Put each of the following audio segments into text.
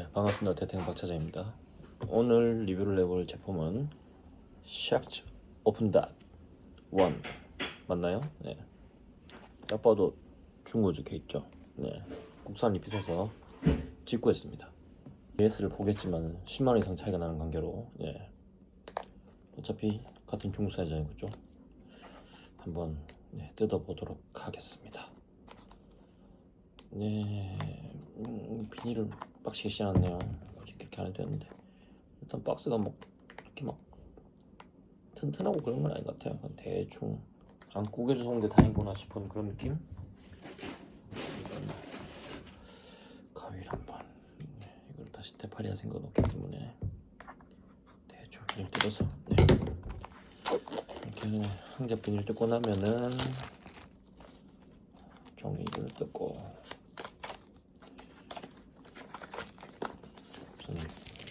네, 반갑습니다. 대태형 박차장입니다. 오늘 리뷰를 해볼 제품은 샥츠 오픈닷 1 맞나요? 네. 딱 봐도 중고 적혀 있죠. 네. 국산이 비싸서 직구했습니다. AS를 보겠지만 10만 원 이상 차이가 나는 관계로 네. 어차피 같은 중국 사이즈이죠. 한번 네, 뜯어보도록 하겠습니다. 네, 음, 비닐을 빡시게 씌워놨네요. 굳이 그렇게 안 해도 되는데 일단 박스가 뭐 이렇게 막 튼튼하고 그런 건 아닌 것 같아요. 대충 안 구겨져서 온 게 다행이구나 싶은 그런 느낌. 가위를 한번 네, 이걸 다시 대파리가 생겨 놓기 때문에 대충 비닐 뜯어서 네. 이렇게 한 개 비닐 뜯고 나면은 종이를 뜯고 우선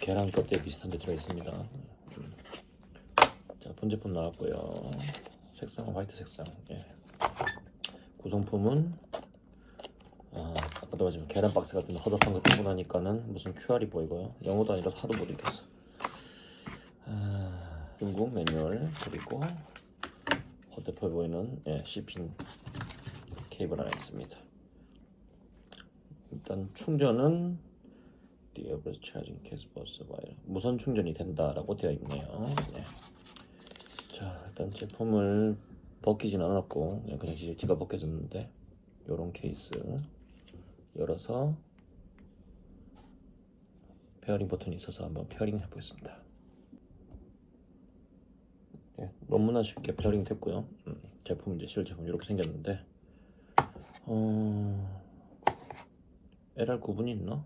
계란 껍데기 비슷한 데 들어있습니다 음. 자 본제품 나왔고요 색상은 화이트 색상 예. 구성품은 아, 아까도 말했지만 계란 박스 같은 허접한 거 뜨고 나니까는 무슨 QR이 보이고요 영어도 아니라서 하도 못 읽겠어 아, 중국 매뉴얼 그리고 겉대포에 보이는 예, C핀 케이블 하나 있습니다. 일단 충전은 The average charging case bus wire 무선 충전이 된다라고 되어 있네요. 네. 자 일단 제품을 벗기진 않았고 예, 그냥 그냥 지가 벗겨졌는데 요런 케이스 열어서 페어링 버튼이 있어서 한번 페어링 해보겠습니다. 예, 너무나 쉽게 페어링 됐고요. 음, 제품 이제 실 제품 이렇게 생겼는데 어... LR 구분이 있나?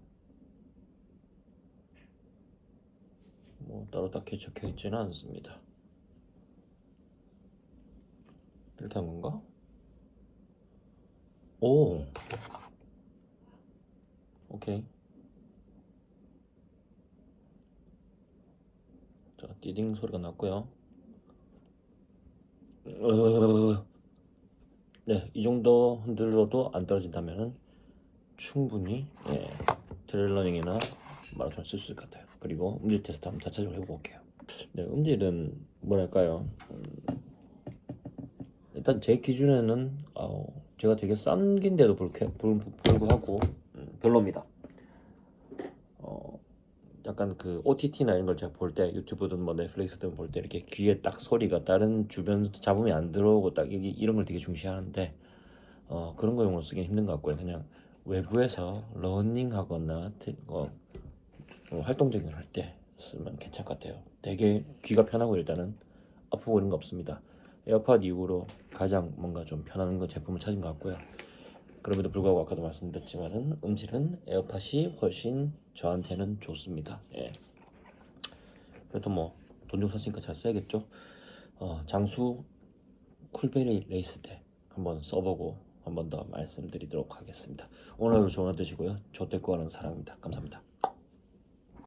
뭐 따로 딱히 적혀 있지는 않습니다. 이렇게 한 건가? 오, 오케이. 자, 띠딩 소리가 났고요. 으... 네, 이 정도 흔들어도 안 떨어진다면 충분히 예, 트레일러닝이나 마라톤 쓸 수 있을 것 같아요. 그리고 음질 테스트 한번 자체적으로 해볼게요. 네, 음질은 뭐랄까요? 음, 일단 제 기준에는 어, 제가 되게 싼 긴데도 불구하고 음, 별로입니다. 어, 약간 그 OTT나 이런 걸 제가 볼 때 유튜브든 뭐 넷플릭스든 볼 때 이렇게 귀에 딱 소리가 다른 주변 잡음이 안 들어오고 딱 이게 이런 걸 되게 중시하는데 어, 그런 거용으로 쓰기 힘든 것 같고요. 그냥 외부에서 러닝하거나 어, 활동적인 걸 할 때 쓰면 괜찮을 것 같아요. 되게 귀가 편하고 일단은 아프고 이런 거 없습니다. 에어팟 이후로 가장 뭔가 좀 편한 거 제품을 찾은 것 같고요. 그럼에도 불구하고 아까도 말씀드렸지만은 음질은 에어팟이 훨씬 저한테는 좋습니다. 예. 그래도 뭐돈 주고 샀으니까 잘 써야겠죠. 어, 장수 쿨베리 레이스 때 한번 써보고 한번 더 말씀드리도록 하겠습니다. 오늘도 좋은 하루 되시고요. 저될 거하는 사랑입니다. 감사합니다.